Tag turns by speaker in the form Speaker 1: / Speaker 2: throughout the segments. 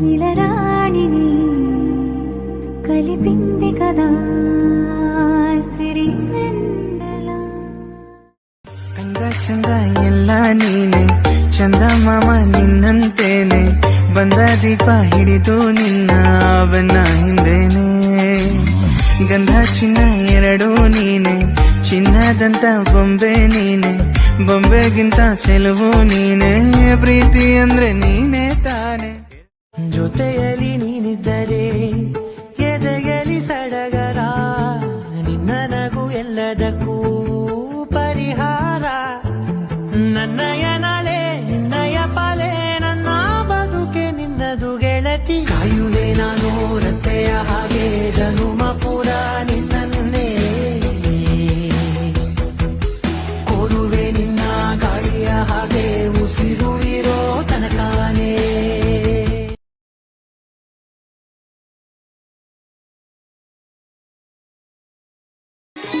Speaker 1: ఇలరాణిని కలిపింది కదా సిరి
Speaker 2: ಅಂದ ಚಂದ ಎಲ್ಲ ನೀನೆ, ಚಂದ ಮಾಮ ನಿನ್ನಂತೇನೆ, ಬಂದ ದೀಪ ಹಿಡಿದು ನಿನ್ನ ಅವನ ಹಿಂದೇನೆ. ಗಂಧ, ಚಿನ್ನ ಎರಡು ನೀನೆ, ಚಿನ್ನದಂತ ಬೊಂಬೆ ನೀನೆ, ಬೊಂಬೆಗಿಂತ ಚೆಲುವು ನೀನೆ, ಪ್ರೀತಿ ಅಂದ್ರೆ ನೀನೆ ತಾನೆ. ಜೊತೆಯಲ್ಲಿ ನೀನಿದ್ದರೆ ಎದೆಯಲ್ಲಿ ಸಡಗರ, ನಿನ್ನ ನಗು ಎಲ್ಲದಕ್ಕೂ ಪರಿಹಾರ. ನನ್ನಯ ನಾಳೆ ನಿನ್ನಯ ಪಾಲೆ, ನನ್ನ ಬದುಕೆ ನಿನ್ನದು ಗೆಳತಿ. ಕಾಯುವೆ ನಾನು ರತ್ತೆಯ ಹಾಗೆ ಜನುಮ ಪುರ ನಿನ್ನನ್ನೇ. ಕೋರುವೆ ನಿನ್ನ ಗಾಳಿಯ ಹಾಗೆ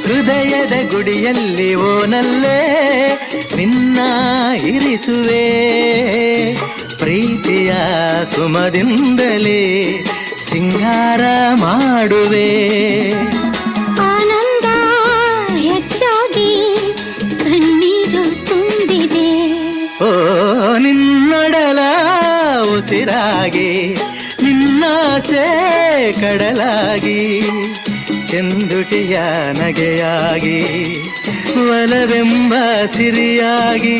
Speaker 2: ಹೃದಯದ ಗುಡಿಯಲ್ಲಿ ಓನಲ್ಲೇ ನಿನ್ನ ಇರಿಸುವೆ. ಪ್ರೀತಿಯ ಸುಮದಿಂದಲೇ ಸಿಂಗಾರ ಮಾಡುವೆ.
Speaker 1: ಆನಂದ ಹೆಚ್ಚಾಗಿ ಕಣ್ಣೀರು ತುಂಬಿದೆ.
Speaker 2: ಓ ನಿನ್ನಡಲ ಉಸಿರಾಗಿ ನಿನ್ನಾಸೆ ಕಡಲಾಗಿ. ಚೆಂದುಟಿಯ ನಗೆಯಾಗಿ ಒಲವೆಂಬ ಸಿರಿಯಾಗಿ,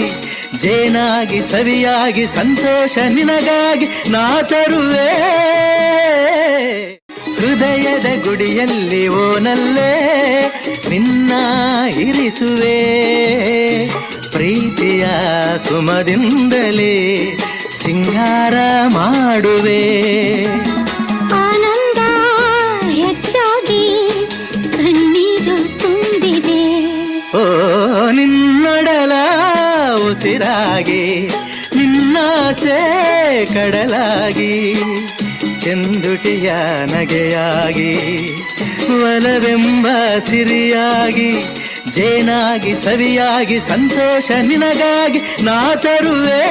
Speaker 2: ಜೇನಾಗಿ ಸವಿಯಾಗಿ, ಸಂತೋಷ ನಿನಗಾಗಿ ನಾ ತರುವೆ. ಹೃದಯದ ಗುಡಿಯಲ್ಲಿ ಓನಲ್ಲೇ ನಿನ್ನ ಇರಿಸುವೆ. ಪ್ರೀತಿಯ ಸುಮದಿಂದಲೇ ಸಿಂಗಾರ ಮಾಡುವೆ. ಉಸಿರಾಗಿ ನಿನ್ನಾಸೆ ಕಡಲಾಗಿ ಚೆಂದುಟಿಯ ನಗೆಯಾಗಿ ಒಲವೆಂಬ ಸಿರಿಯಾಗಿ ಜೇನಾಗಿ ಸವಿಯಾಗಿ ಸಂತೋಷ ನಿನಗಾಗಿ ನಾ ತರುವೆ